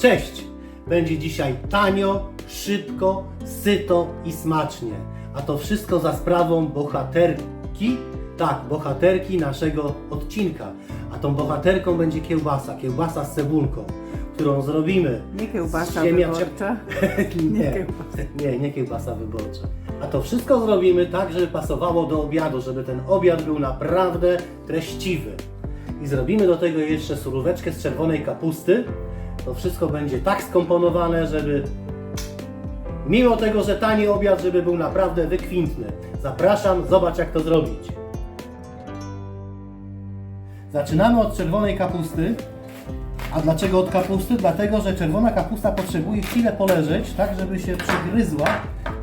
Cześć! Będzie dzisiaj tanio, szybko, syto i smacznie. A to wszystko za sprawą bohaterki, tak, bohaterki naszego odcinka. A tą bohaterką będzie kiełbasa, kiełbasa z cebulką, którą zrobimy. Nie kiełbasa wyborcza. nie, kiełbasa. nie, nie kiełbasa wyborcza. A to wszystko zrobimy tak, żeby pasowało do obiadu, żeby ten obiad był naprawdę treściwy. I zrobimy do tego jeszcze suróweczkę z czerwonej kapusty. To wszystko będzie tak skomponowane, żeby mimo tego, że tani obiad, żeby był naprawdę wykwintny. Zapraszam, zobacz jak to zrobić. Zaczynamy od czerwonej kapusty. A dlaczego od kapusty? Dlatego, że czerwona kapusta potrzebuje chwilę poleżeć, tak żeby się przygryzła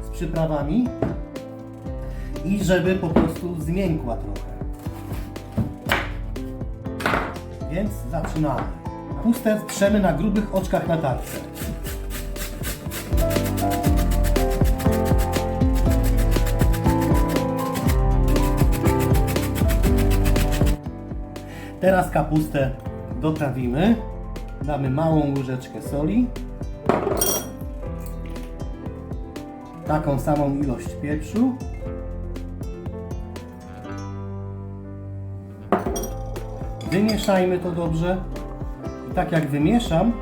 z przyprawami i żeby po prostu zmiękła trochę. Więc zaczynamy. Kapustę trzemy na grubych oczkach na tarce. Teraz kapustę doprawimy. Damy małą łyżeczkę soli. Taką samą ilość pieprzu. Wymieszajmy to dobrze. Tak jak wymieszam,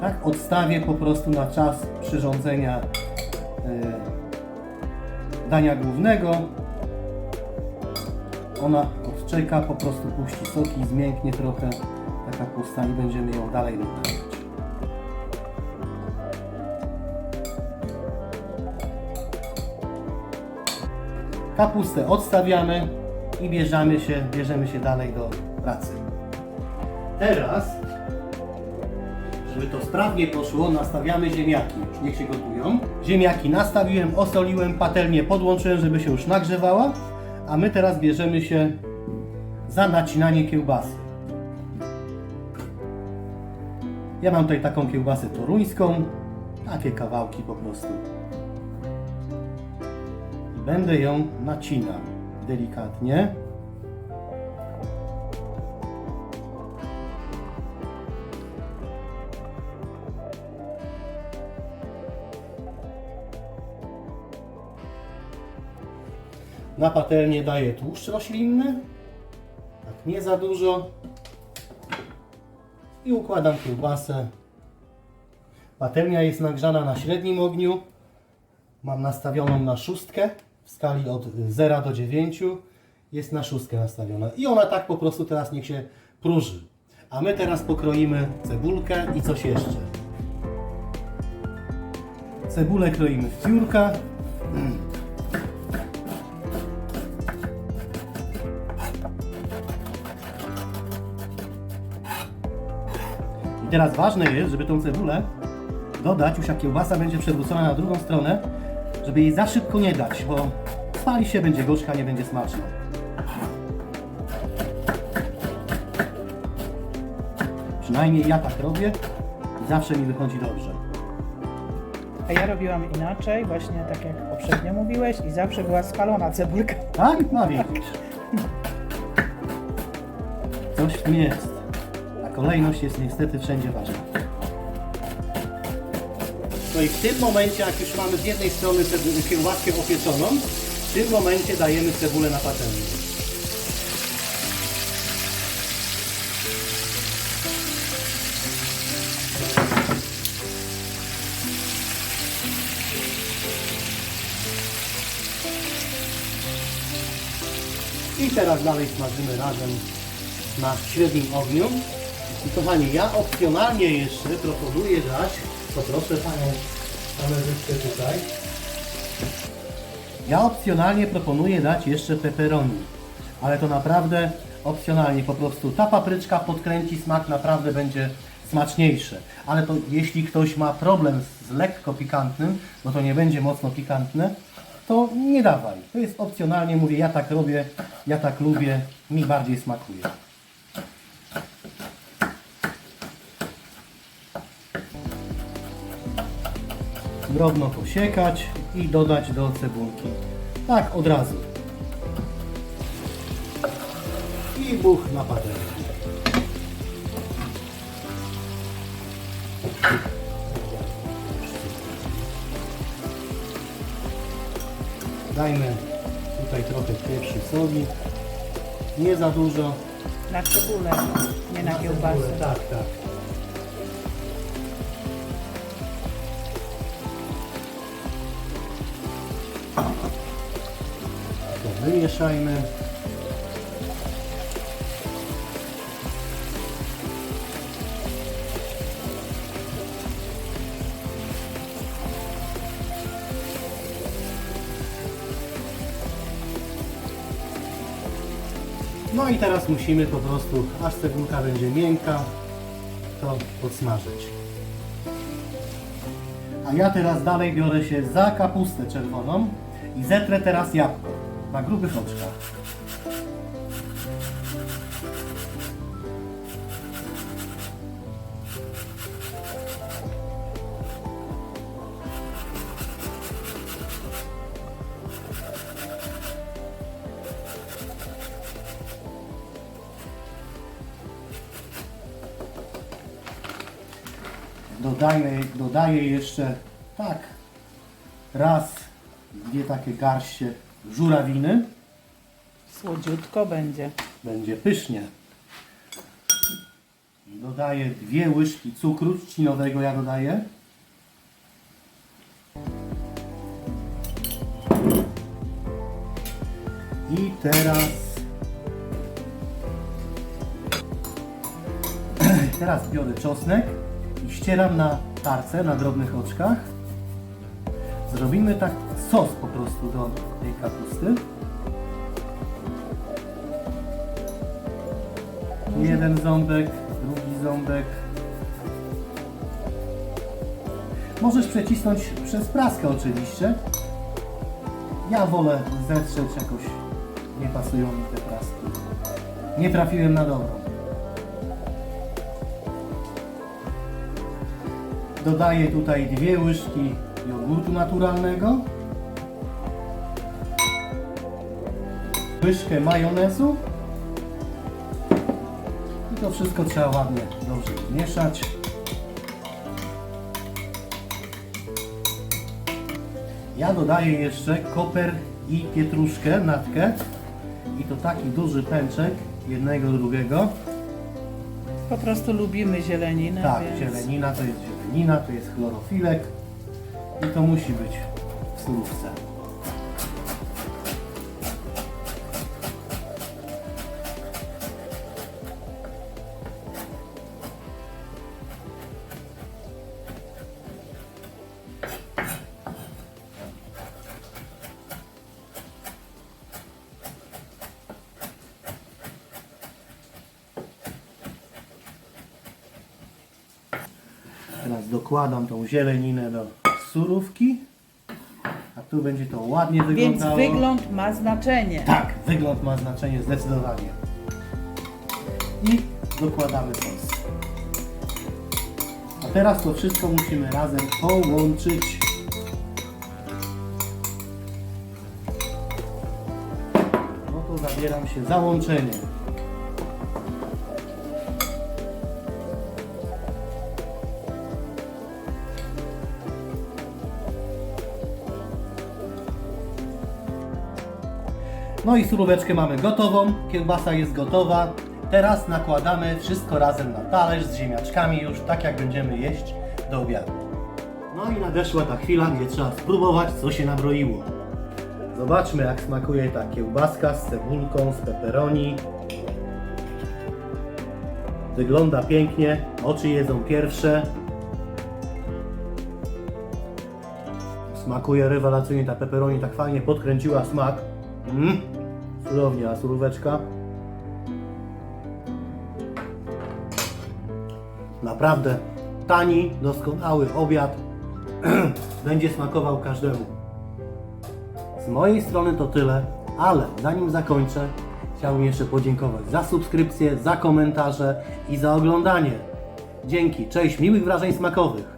tak odstawię po prostu na czas przyrządzenia e, dania głównego. Ona odczeka, po prostu puści soki, zmięknie trochę ta kapusta i będziemy ją dalej doprawiać. Kapustę odstawiamy i bierzemy się, bierzemy się dalej do pracy. Teraz, żeby to sprawnie poszło, nastawiamy ziemniaki. Już niech się gotują. Ziemniaki nastawiłem, osoliłem, patelnię podłączyłem, żeby się już nagrzewała. A my teraz bierzemy się za nacinanie kiełbasy. Ja mam tutaj taką kiełbasę toruńską, takie kawałki po prostu. Będę ją nacinał delikatnie. Na patelnię daję tłuszcz roślinny, tak nie za dużo. I układam kiełbasę. Patelnia jest nagrzana na średnim ogniu. Mam nastawioną na szóstkę w skali od 0 do 9. Jest na szóstkę nastawiona. I ona tak po prostu teraz niech się próży. A my teraz pokroimy cebulkę i coś jeszcze. Cebulę kroimy w piórka. Teraz ważne jest, żeby tą cebulę dodać, już jak kiełbasa będzie przewrócona na drugą stronę, żeby jej za szybko nie dać, bo spali się, będzie gorzka, nie będzie smaczna. Przynajmniej ja tak robię i zawsze mi wychodzi dobrze. A ja robiłam inaczej, właśnie tak jak poprzednio mówiłeś i zawsze była spalona cebulka. Tak? No widzisz. Coś w tym jest. Kolejność jest niestety wszędzie ważna. No i w tym momencie, jak już mamy z jednej strony kiełbaskę opieczoną, w tym momencie dajemy cebulę na patelnię. I teraz dalej smażymy razem na średnim ogniu. I kochani, ja opcjonalnie jeszcze proponuję dać, poproszę panią kamerzystkę tutaj. Ja opcjonalnie proponuję dać jeszcze pepperoni, ale to naprawdę opcjonalnie, po prostu ta papryczka podkręci smak, naprawdę będzie smaczniejsze. Ale to jeśli ktoś ma problem z lekko pikantnym, bo to nie będzie mocno pikantne, to nie dawaj. To jest opcjonalnie, mówię, ja tak robię, ja tak lubię, mi bardziej smakuje. drobno posiekać i dodać do cebulki. Tak od razu. I buch na patelnię. Dajmy tutaj trochę pieprzu soli. Nie za dużo. Na cebulę, nie na, na kiełbasę. Cebulę, tak, tak. Wymieszajmy. No i teraz musimy po prostu, aż cebulka będzie miękka, to podsmażyć. A ja teraz dalej biorę się za kapustę czerwoną i zetrę teraz jabłko na grubych oczkach. Dodaję, dodaję jeszcze tak raz, dwie takie garście żurawiny. Słodziutko będzie. Będzie pysznie. Dodaję dwie łyżki cukru trzcinowego, ja dodaję. I teraz teraz biorę czosnek i ścieram na tarce, na drobnych oczkach. Zrobimy tak sos prostu do tej kapusty. Jeden ząbek, drugi ząbek. Możesz przecisnąć przez praskę oczywiście. Ja wolę zetrzeć jakoś. Nie pasują mi te praski. Nie trafiłem na dobrą. Dodaję tutaj dwie łyżki jogurtu naturalnego. Łyżkę majonezu. I to wszystko trzeba ładnie dobrze mieszać. Ja dodaję jeszcze koper i pietruszkę, natkę. I to taki duży pęczek, jednego, drugiego. Po prostu lubimy zieleninę, Tak, więc zielenina to jest zielenina, to jest chlorofilek. I to musi być w surówce. Teraz dokładam tą zieleninę do surówki. A tu będzie to ładnie Więc wyglądało. wygląd ma znaczenie. Tak, wygląd ma znaczenie zdecydowanie. I dokładamy sos. A teraz to wszystko musimy razem połączyć. No to zabieram się za łączenie. No i suróweczkę mamy gotową, kiełbasa jest gotowa. Teraz nakładamy wszystko razem na talerz z ziemniaczkami już tak jak będziemy jeść do obiadu. No i nadeszła ta chwila, gdzie trzeba spróbować co się nabroiło. Zobaczmy jak smakuje ta kiełbaska z cebulką, z pepperoni. Wygląda pięknie, oczy jedzą pierwsze. Smakuje rewelacyjnie, ta pepperoni tak fajnie podkręciła smak. Mm. Cudownie, a suróweczka? Naprawdę tani, doskonały obiad. Będzie smakował każdemu. Z mojej strony to tyle, ale zanim zakończę, chciałbym jeszcze podziękować za subskrypcję, za komentarze i za oglądanie. Dzięki, cześć, miłych wrażeń smakowych.